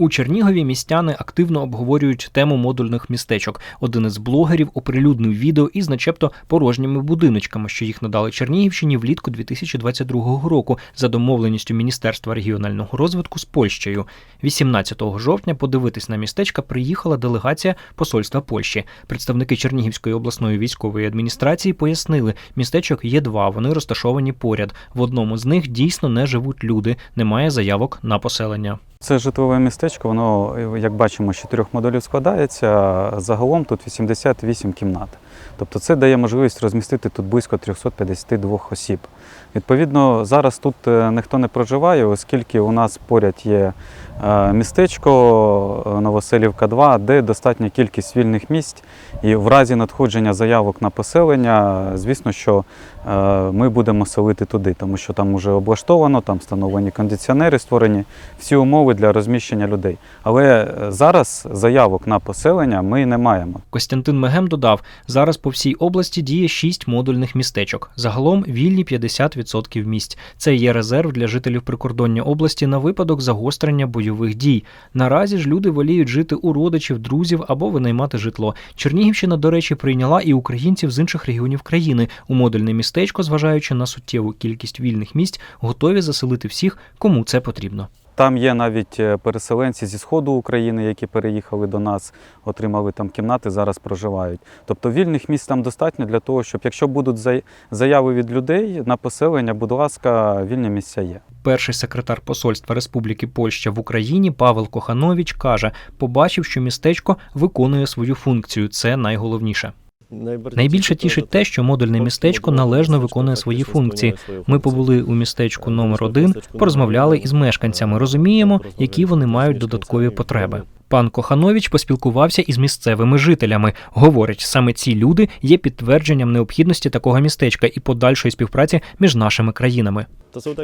У Чернігові містяни активно обговорюють тему модульних містечок. Один із блогерів оприлюднив відео із начебто порожніми будиночками, що їх надали Чернігівщині влітку 2022 року за домовленістю Міністерства регіонального розвитку з Польщею. 18 жовтня подивитись на містечка приїхала делегація посольства Польщі. Представники Чернігівської обласної військової адміністрації пояснили, містечок є два. Вони розташовані поряд. В одному з них дійсно не живуть люди, немає заявок на поселення. Це житлове містечко, воно, як бачимо, з чотирьох модулів складається. Загалом тут 88 кімнат. Тобто це дає можливість розмістити тут близько 352 осіб. Відповідно, зараз тут е, ніхто не проживає, оскільки у нас поряд є е, містечко е, Новоселівка 2, де достатня кількість вільних місць. І в разі надходження заявок на поселення, звісно, що ми будемо селити туди, тому що там вже облаштовано, там встановлені кондиціонери, створені всі умови для розміщення людей. Але зараз заявок на поселення ми не маємо. Костянтин Мегем додав, зараз по всій області діє 6 модульних містечок. Загалом вільні 50% місць. Це є резерв для жителів прикордоння області на випадок загострення бойових дій. Наразі ж люди воліють жити у родичів, друзів або винаймати житло. Чернігівщина, до речі, прийняла і українців з інших регіонів країни. У модульне містечко, зважаючи на суттєву кількість вільних місць, готові заселити всіх, кому це потрібно. Там є навіть е, переселенці зі сходу України, які переїхали до нас, отримали там кімнати, зараз проживають. Тобто вільних місць там достатньо для того, щоб якщо будуть заяви від людей на поселення, будь ласка, вільні місця є. Перший секретар посольства Республіки Польща в Україні Павел Коханович каже, побачив, що містечко виконує свою функцію. Це найголовніше. Найбільше тішить те, що модульне містечко належно виконує свої функції. Ми побули у містечку номер один, порозмовляли із мешканцями, розуміємо, які вони мають додаткові потреби. Пан Коханович поспілкувався із місцевими жителями. Говорить, саме ці люди є підтвердженням необхідності такого містечка і подальшої співпраці між нашими країнами.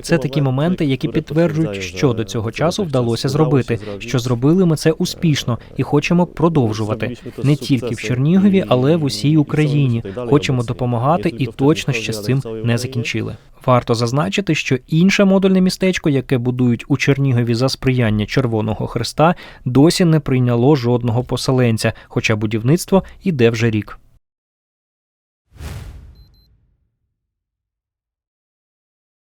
Це такі моменти, які підтверджують, що до цього часу вдалося зробити. Що зробили ми це успішно і хочемо продовжувати не тільки в Чернігові, але в усій Україні. Хочемо допомагати і точно ще з цим не закінчили. Варто зазначити, що інше модульне містечко, яке будують у Чернігові за сприяння Червоного Христа, досі не прийняло жодного поселенця, хоча будівництво іде вже рік.